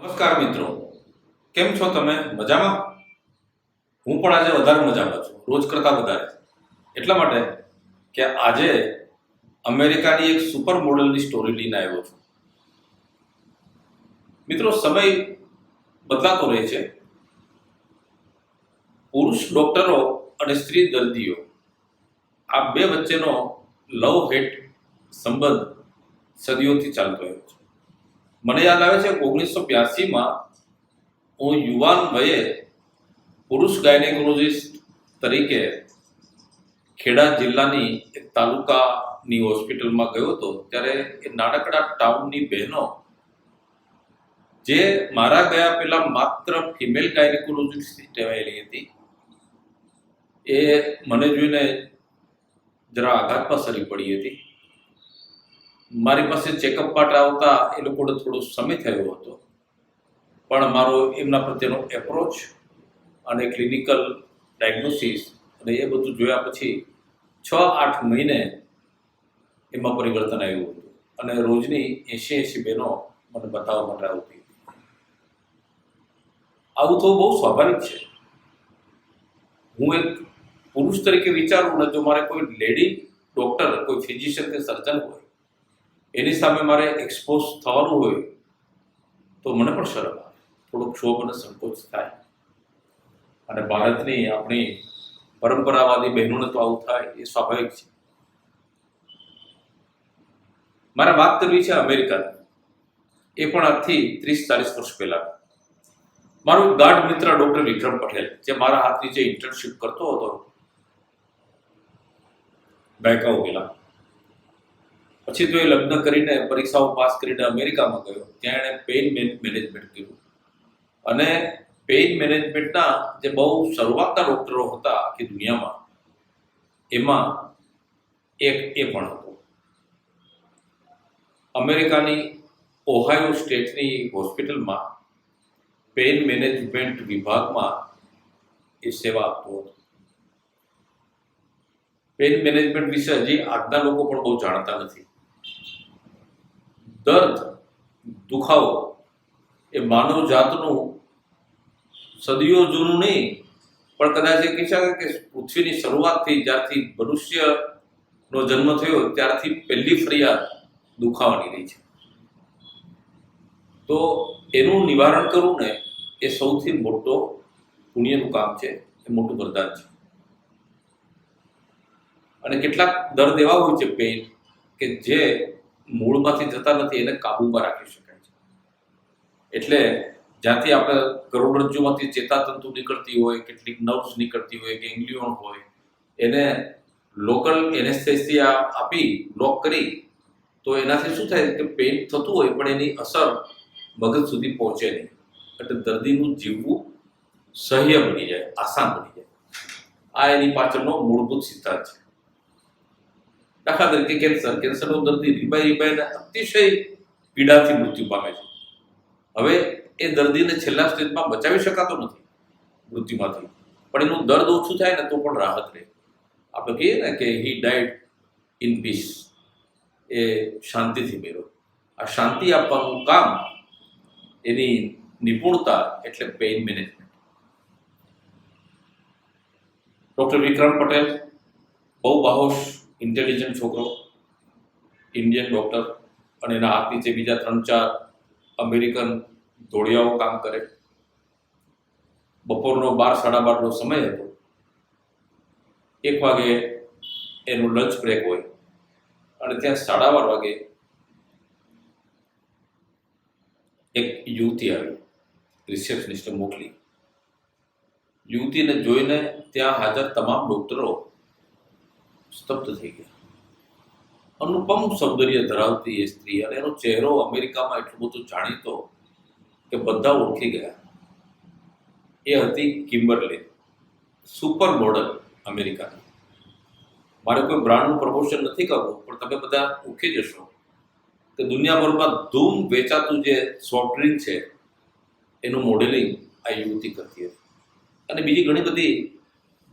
નમસ્કાર મિત્રો. કેમ છો તમે? મજામાં? હું પણ આજે વધારે મજામાં છું. રોજ કરતાં વધારે. એટલા માટે કે આજે અમેરિકાની એક સુપર મોડલની સ્ટોરી લઈને આવ્યો છું. મિત્રો, સમય બદલાતો રહે છે. પુરુષ ડોક્ટરો અને સ્ત્રી દર્દીઓ આ બે વચ્ચેનો લવ હેટ સંબંધ સદીઓથી ચાલતો રહ્યો છે. મને યાદ આવે છે ઓગણીસો બ્યાસીમાં હું યુવાન વયે પુરુષ ગાયનેકોલોજિસ્ટ તરીકે ખેડા જિલ્લાની એક તાલુકાની હોસ્પિટલમાં ગયો હતો. ત્યારે એ નાનકડા ટાઉનની બહેનો જે મારા ગયા પહેલાં માત્ર ફિમેલ ગાયનેકોલોજિસ્ટ ટેવાયેલી હતી, એ મને જોઈને જરા આઘાતમાં સરી પડી હતી. મારી પાસે ચેકઅપ માટે આવતા એ લોકોને થોડો સમય થયો હતો. પણ મારો એમના પ્રત્યેનો એપ્રોચ અને ક્લિનિકલ ડાયગ્નોસિસ અને એ બધું જોયા પછી છ આઠ મહિને એમાં પરિવર્તન આવ્યું હતું. અને રોજની એંશી એંશી બહેનો મને બતાવવા માટે આવતી આવું તો બહુ સ્વાભાવિક છે. હું એક પુરુષ તરીકે વિચારું ને જો મારે કોઈ લેડી ડોક્ટર કોઈ ફિઝિશિયન કે સર્જન હોય એની સામે મારે એક્સપોઝ થવાનું હોય, તો મને પણ શરમ આવે. થોડોક ક્ષોભ અને સંકોચ થાય. અને ભારતની આપણી પરંપરાવાદી બહેનોને તો આવું થાય, એ સ્વાભાવિક છે. મારે વાત કરવી છે અમેરિકા એ પણ આજથી ત્રીસ, ચાલીસ વર્ષ પહેલા. મારો ગાઢ મિત્ર ડોક્ટર વિક્રમ પટેલ, જે મારા હાથની જે ઇન્ટર્નશીપ કરતો હતો, બેંકા પહેલા પછી તો એ લગ્ન કરીને પરીક્ષાઓ પાસ કરીને અમેરિકામાં ગયો. ત્યાં એણે પેઇન મેનેજમેન્ટ કર્યું. અને પેઇન મેનેજમેન્ટના જે બહુ શરૂઆતના ડૉક્ટરો હતા આખી દુનિયામાં, એમાં એક એ પણ હતો. અમેરિકાની ઓહાયો સ્ટેટની હોસ્પિટલમાં પેઇન મેનેજમેન્ટ વિભાગમાં એ સેવા આપતો હતો. પેઇન મેનેજમેન્ટ વિશે હજી આજના લોકો પણ બહુ જાણતા નથી. દર્દ, દુખાવો, એ માનવ જાતનું સદીઓ જૂનું નહીં, પણ કદાચ એ કહી શકાય કે પૃથ્વીની શરૂઆતથી જ્યારથી મનુષ્યનો જન્મ થયો, ત્યારથી પહેલી ફરિયાદ દુખાવાની રહી છે. તો એનું નિવારણ કરવું ને એ સૌથી મોટો પુણ્યનું કામ છે, એ મોટું વરદાન છે. અને કેટલાક દર્દ એવા હોય છે પેઇન કે જે મૂળમાંથી જતા નથી, એને કાબૂમાં રાખી શકાય છે. એટલે જ્યાંથી આપણે કરોડરજ્જુમાંથી ચેતાતંતુ નીકળતી હોય, કેટલીક નર્વ્સ નીકળતી હોય, ગેંગલિયોન હોય, એને લોકલ એનેસ્થેસિયા આપી, લોક કરી, તો એનાથી શું થાય કે પેઇન થતું હોય, પણ એની અસર મગજ સુધી પહોંચે નહીં. એટલે દર્દીનું જીવવું સહ્ય બની જાય, આસાન બની જાય. આ એની પાછળનો મૂળભૂત સિદ્ધાંત છે. દાખલા તરીકે કેન્સર. કેન્સરનો દર્દી રીબાઈ રીબાઈને અતિશય પીડાથી મૃત્યુ પામે છે. હવે એ દર્દીને છેલ્લા સ્ટેજમાં બચાવી શકાતો નથી મૃત્યુમાંથી. પણ એનું દર્દ ઓછું થાય ને તો પણ રાહત રહે. આપણે કહીએ ને કે હી ડાઈડ ઇન પીસ એ શાંતિથી મેળવો આ શાંતિ આપવાનું કામ એની નિપુણતા એટલે pain management doctor Vikram Patel, બહુ બાહોશ ઇન્ટેલિજન્ટ છોકરો, ઇન્ડિયન ડૉક્ટર અને એના હાથ નીચે બીજા ત્રણ ચાર અમેરિકન ધોળિયાઓ કામ કરે. બપોરનો બાર, સાડા બારનો સમય હતો. એક વાગે એનું લંચ બ્રેક હોય અને ત્યાં સાડા બાર વાગે એક યુવતી આવી રિસેપ્શનિસ્ટ મોકલી. યુવતીને જોઈને ત્યાં હાજર તમામ ડોક્ટરો સ્તબ્ધ થઈ ગયા. અનુપમ સૌંદર્ય ધરાવતી એ સ્ત્રી અને એનો ચહેરો અમેરિકામાં એટલો બધો જાણીતો કે બધા ઓળખી ગયા. એ હતી કિમ્બરલે, સુપર મોડલ અમેરિકાની. મારે કોઈ બ્રાન્ડનું પ્રમોશન નથી કરવું, પણ તમે બધા ઓળખી જશો કે દુનિયાભરમાં ધૂમ વેચાતું જે સોફ્ટ ડ્રિંક છે, એનું મોડેલિંગ આ યુવતી કરતી હતી. અને બીજી ઘણી બધી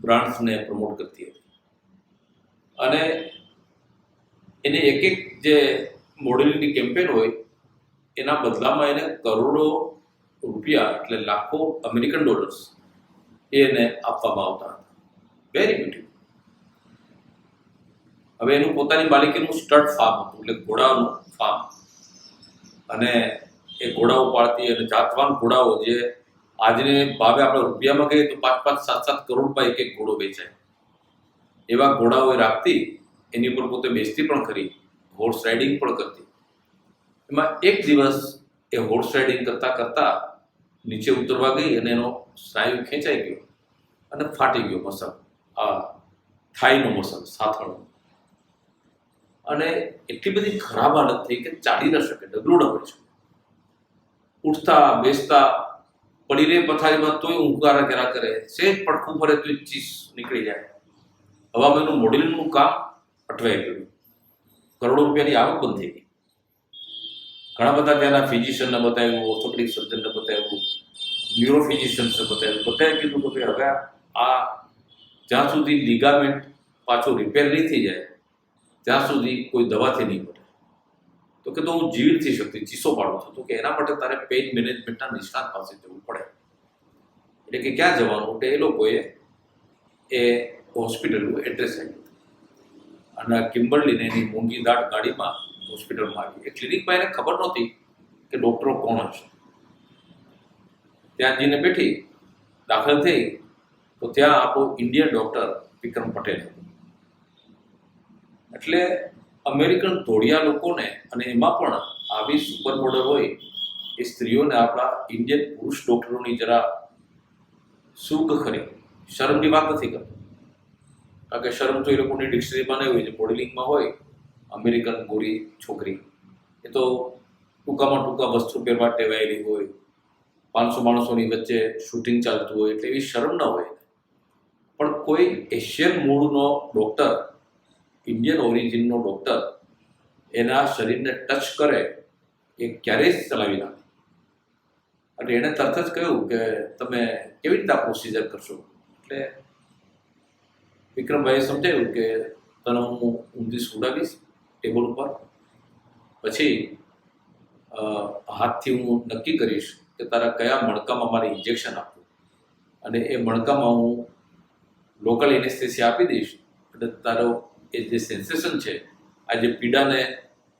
બ્રાન્ડ્સને પ્રમોટ કરતી હતી. અને એને એક એક જે મોડેલિંગની કેમ્પેન હોય, એના બદલામાં એને કરોડો રૂપિયા એટલે લાખો અમેરિકન ડોલર્સ એને આપવામાં આવતા હતા. વેરી બ્યુટી હવે એનું પોતાની માલિકીનું સ્ટડ ફાર્મ હતું, એટલે ઘોડાનું ફાર્મ અને એ ઘોડાઓ પાળતી અને જાતવાન ઘોડાઓ જે આજને ભાવે આપણે રૂપિયામાં કહીએ તો પાંચ પાંચ સાત સાત કરોડમાં એક એક ઘોડો વેચાય. એવા ઘોડાઓ રાખતી, એની ઉપર પોતે બેસતી પણ ખરી હોર્સ રાઇડિંગ પણ કરતી. એમાં એક દિવસ એ હોર્સ રાઇડિંગ કરતા કરતા નીચે ઉતરવા ગઈ અને એનો સ્નાયુ ખેંચાઈ ગયો અને ફાટી ગયો મસલ, આ થાઈનો મસલ, સાથળનો. અને એટલી બધી ખરાબ હાલત થઈ કે ચાલી ન શકે, ડગલું ન કરી શકે. ઉઠતા, બેસતા, પડી રહે પથારીમાં તોય ઊંઘારા કર્યા કરે સેજ પડખું ફરે તોય ચીસ નીકળી જાય. હવામાં એનું મોડેલિંગનું કામ અટવાઈ ગયું. કરોડો રૂપિયાની આવક બંધ થઈ ગઈ. ઘણા બધા ત્યાંના ફિઝિશિયનને બતાવ્યું ઓર્થોપેડિક સર્જનને બતાવ્યું ન્યુરો ફિઝિશિયન્સને બતાવ્યું. બધાએ કીધું કે ભાઈ હવે આ જ્યાં સુધી લિગામેન્ટ પાછું રિપેર નહીં થઈ જાય, ત્યાં સુધી કોઈ દવાથી નહીં મળે તો કે તો હું જીવિત થઈ શકતી, ચીસો પાડું છું. તો કે એના માટે તારે પેઇન મેનેજમેન્ટના નિષ્ણાત પાસે જવું પડે. એટલે કે ક્યાં જવાનું? એટલે એ લોકોએ એ હોસ્પિટલનું એડ્રેસ આપ્યું અને કિમ્બરલીને એની મોંઘી દાટ ગાડીમાં હોસ્પિટલમાં આવી. એ ક્લિનિકમાં એને ખબર નહોતી કે ડૉક્ટરો કોણ હશે. ત્યાં જઈને બેઠી, દાખલ થઈ, તો ત્યાં આપણો ઇન્ડિયન ડૉક્ટર વિક્રમ પટેલ હતો. એટલે અમેરિકન ધોળિયા લોકોને અને એમાં પણ આવી સુપર મોડલ હોય, એ સ્ત્રીઓને આપણા ઇન્ડિયન પુરુષ ડૉક્ટરોની જરા સુખ ખરી શરમની વાત નથી કરતો. કારણ કે શરમ તો એ લોકોની ડિક્શનરીમાં નહીં હોય, જે મોડેલિંગમાં હોય, અમેરિકન ગોરી છોકરી, એ તો ટૂંકામાં ટૂંકા વસ્તુ પહેરવા ટેવાયેલી હોય, પાંચસો માણસોની વચ્ચે શૂટિંગ ચાલતું હોય, એટલે એવી શરમ ન હોય. પણ કોઈ એશિયન મૂળનો ડૉક્ટર ઇન્ડિયન ઓરિજિનનો ડૉક્ટર એના શરીરને ટચ કરે, એ ક્યારેય ચલાવી નાખે એટલે એણે તરત જ કહ્યું કે તમે કેવી રીતે આ પ્રોસિજર કરશો? એટલે વિક્રમભાઈએ સમજાવ્યું કે તને હું ઊંધી સુડાવીશ ટેબલ ઉપર. પછી હાથથી હું નક્કી કરીશ કે તારા કયા મણકામાં મારે ઇન્જેક્શન આપવું. અને એ મણકામાં હું લોકલ એનેસ્થેસિયા આપી દઈશ. એટલે તારો એ જે સેન્સેશન છે, આ જે પીડાને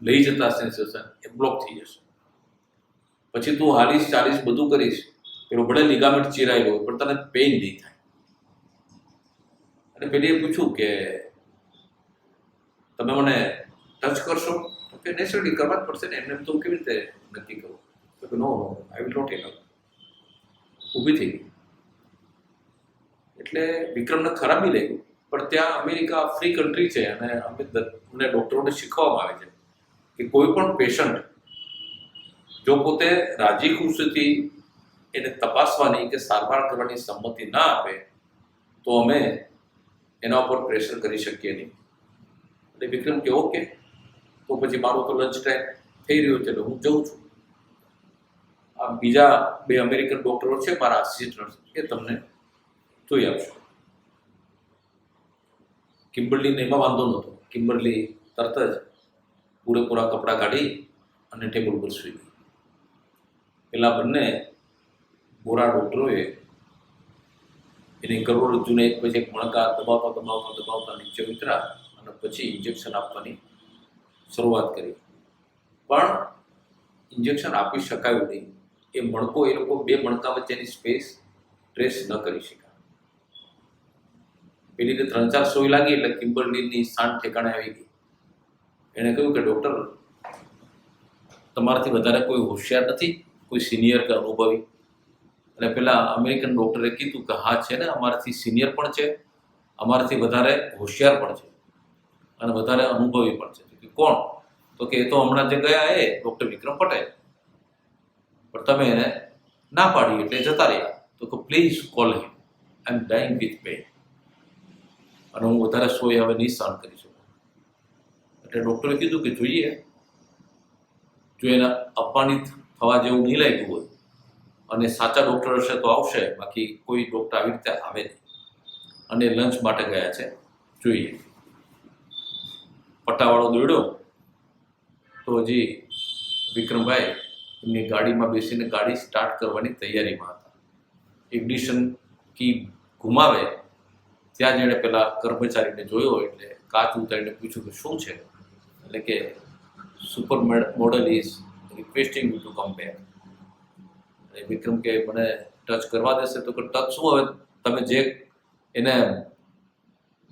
લઈ જતા સેન્સેશન એ બ્લોક થઈ જશે. પછી તું હાલીશ, ચાલીશ બધું કરીશ. પેલો ભલે લિગામેન્ટ ચીરાયેલો હોય, પણ તને પેઇન નહીં થાય. અને પેલીએ પૂછ્યું કે તમે મને ટચ કરશો? કે નેચરલી કરવા જ પડશે ને, એમને તો કેવી રીતે નક્કી કરું? તો કે નો આઈ વિલ નોટ એલવ ઊભી થઈ એટલે વિક્રમને ખરાબી લાગ્યું, પણ ત્યાં અમેરિકા ફ્રી કન્ટ્રી છે અને અમે અમને ડૉક્ટરોને શીખવવામાં આવે છે કે કોઈ પણ પેશન્ટ જો પોતે રાજી ખુશીથી એને તપાસવાની કે સારવાર કરવાની સંમતિ ના આપે, તો અમે એના ઉપર પ્રેશર કરી શકીએ નહીં. એટલે વિક્રમ કે, ઓકે, તો પછી મારો તો લંચ ટાઈમ થઈ રહ્યો છે, એટલે હું જઉં છું. આ બીજા બે અમેરિકન ડૉક્ટરો છે, મારા આસિસ્ટન્ટ એ તમને જોઈ આપશો. કિમ્બર્લીને એમાં વાંધો નહોતો. કિમ્બર્લી તરત જ પૂરેપૂરા કપડાં કાઢી અને ટેબલ પર સુઈ ગઈ પેલા બંને ગોરા ડોક્ટરોએ એની કરોડરજ્જુને એક પછી એક મણકા દબાવતા દબાવતા દબાવતા નીચે ઉતર્યા અને પછી ઇન્જેક્શન આપવાની શરૂઆત કરી. પણ ઇન્જેક્શન આપી શકાયું નહીં. એ મણકો, એ લોકો બે મણકા વચ્ચેની સ્પેસ ટ્રેસ ન કરી શક્યા. પેલીને ત્રણ ચાર સોય લાગી એટલે કિમ્બરલીની સાંઠ ઠેકાણે આવી ગઈ. એણે કહ્યું કે, ડૉક્ટર, તમારાથી વધારે કોઈ હોશિયાર નથી, કોઈ સિનિયર કે અનુભવી. એટલે પેલા અમેરિકન ડૉક્ટરે કીધું કે હા છે ને, અમારાથી સિનિયર પણ છે, અમારાથી વધારે હોશિયાર પણ છે અને વધારે અનુભવી પણ છે. કે કોણ? તો કે એ તો હમણાં જે ગયા એ ડૉક્ટર વિક્રમ પટેલ. પણ તમે એને ના પાડી એટલે જતા રહ્યા. તો કે please call him I am dying with pain અને હું વધારે સોય હવે નહીં સહન કરી શકું. એટલે ડૉક્ટરે કીધું કે જોઈએ, જો એને અપમાનિત થવા જેવું નહીં લાગ્યું હોય અને સાચા ડૉક્ટર હશે તો આવશે, બાકી કોઈ ડૉક્ટર આવી રીતે આવે નહીં. અને લંચ માટે ગયા છે, જોઈએ. પટ્ટાવાળો દોડ્યો, તો હજી વિક્રમભાઈ એમની ગાડીમાં બેસીને ગાડી સ્ટાર્ટ કરવાની તૈયારીમાં હતા. ઇગ્નિશન કી ઘુમાવે ત્યાં જેણે પેલા કર્મચારીને જોયો એટલે કાચ ઉતારીને પૂછ્યું કે શું છે? એટલે કે super model is requesting you to come back Vikram કે મને ટચ કરવા દેશે તો ટચ શું હવે? તમે જે એને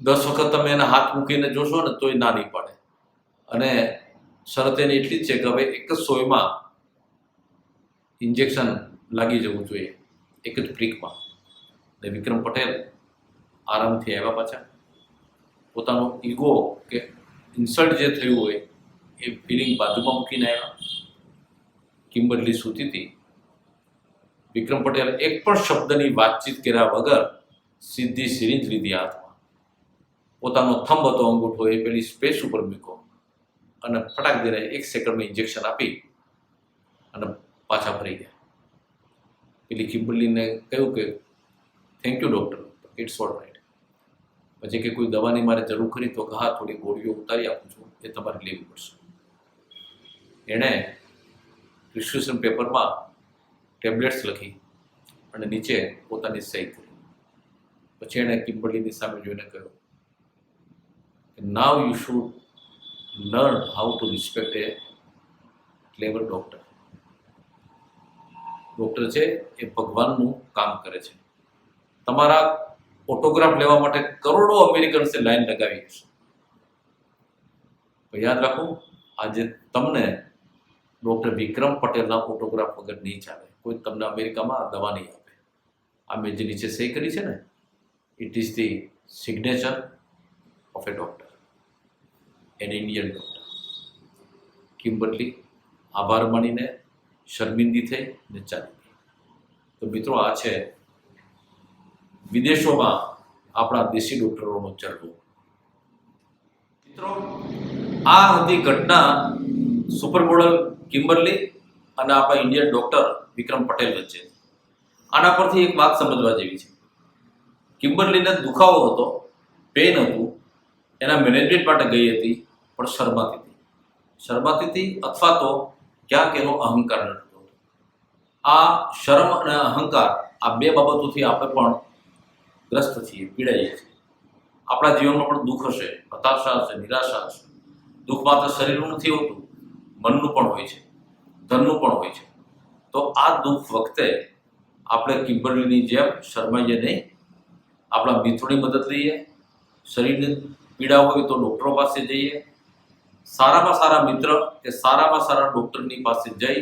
દસ વખત તમે એના હાથ મૂકીને જોશો ને તોય ના નહીં પડે. અને શરત એની એટલી જ છે કે હવે એક જ સોયમાં ઇન્જેક્શન લાગી જવું જોઈએ, એક જ પ્રીકમાં ને વિક્રમ પટેલ આરામથી આવ્યા પાછા. પોતાનો ઈગો કે ઇન્સલ્ટ જે થયું હોય એ ફિલિંગ બાજુમાં મૂકીને આવ્યા. કિંબરલી સૂતી હતી. વિક્રમ પટેલે એક પણ શબ્દની વાતચીત કર્યા વગર સીધી સિરિંજ લીધી હાથમાં. પોતાનો થંભ હતો અંગૂઠો એ પેલી સ્પેસ ઉપર મૂક્યો અને ફટાક દઈને એક સેકન્ડમાં ઇન્જેક્શન આપી અને પાછા ફરી ગયા. પેલી કિમ્બરલીને કહ્યું કે thank you doctor it's all right પછી કે કોઈ દવાની મારે જરૂર ખરી તો હા થોડી ગોળીઓ ઉતારી આપું છું, એ તમારે લેવી પડશે. એણે પ્રિસ્ક્રિપ્શન પેપરમાં ટેબ્લેટ્સ લખી અને નીચે પોતાની સહી કરી. પછી એણે કિમ્બરલીની સામે જોઈને કહ્યું કે now you should learn how to respect a clever doctor doctor છે, એ ભગવાનનું કામ કરે છે. તમારા ઓટોગ્રાફ લેવા માટે કરોડો અમેરિકન્સે લાઈન લગાવી હશે યાદ રાખો, આજે તમને ડૉક્ટર વિક્રમ પટેલના ઓટોગ્રાફ વગર નહીં ચાલે. કોઈ તમને અમેરિકામાં દવા નહીં આપે. આ મેં જે નીચે સહી કરી છે ને it is the signature of a doctor an Indian doctor Kimberly આભાર માનીને શર્મિંદી થઈ ને ચાલી ગઈ. તો મિત્રો આ છે વિદેશોમાં આપણા દેશી ડૉક્ટરોનો ચરવો. મિત્રો, આ હતી ઘટના સુપર મોડલ કિમ્બરલી અને આપણા ઇન્ડિયન ડોક્ટર વિક્રમ પટેલ વચ્ચે. આના પરથી એક વાત સમજવા જેવી છે. કિમ્બરલીને દુખાવો હતો પેન હતું, એના મેનેજમેન્ટ માટે ગઈ હતી, પણ શરમાતી હતી. શરમાતી હતી અથવા તો ક્યાંક એનો અહંકાર નડતો હતો. આ શરમ અને અહંકાર આ બે બાબતોથી આપણે પણ ગ્રસ્ત છીએ, પીડાઈએ છીએ. આપણા જીવનમાં પણ દુઃખ હશે, હતાશા હશે, નિરાશા હશે. દુઃખ માત્ર શરીરનું નથી હોતું, મનનું પણ હોય છે. ધનનું પણ હોય છે. તો આ દુઃખ વખતે આપણે કિંબરલીની જેમ શરમાઈએ નહીં. આપણા મિત્રોની મદદ લઈએ. શરીરને પીડા હોય તો ડૉક્ટરો પાસે જઈએ. સારામાં સારા મિત્ર કે સારામાં સારા ડૉક્ટરની પાસે જઈ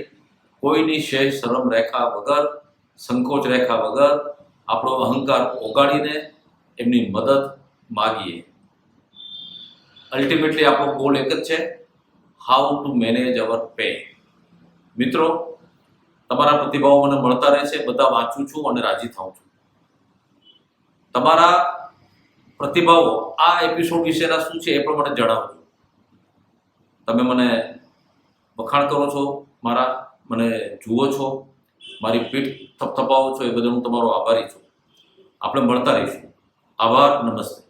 કોઈની શેષ શરમ રેખા વગર, સંકોચ રેખા વગર આપણો અહંકાર ઓગાળીને એમની મદદ માગીએ. અલ્ટિમેટલી આપણો ગોલ એક જ છે how to manage our pain મિત્રો, તમારા પ્રતિભાવો મને મળતા રહે છે બધા વાંચું છું અને રાજી થાઉં છું. તમારા પ્રતિભાવો આ એપિસોડ વિશેના શું છે એ પણ મને જણાવજો. તમે મને વખાણ કરો છો, મારા મને જુઓ છો, મારી પીઠ થપથપાવો છો, એ બદલ હું તમારો આભારી છું. આપણે મળતા રહીશું. આભાર, નમસ્તે.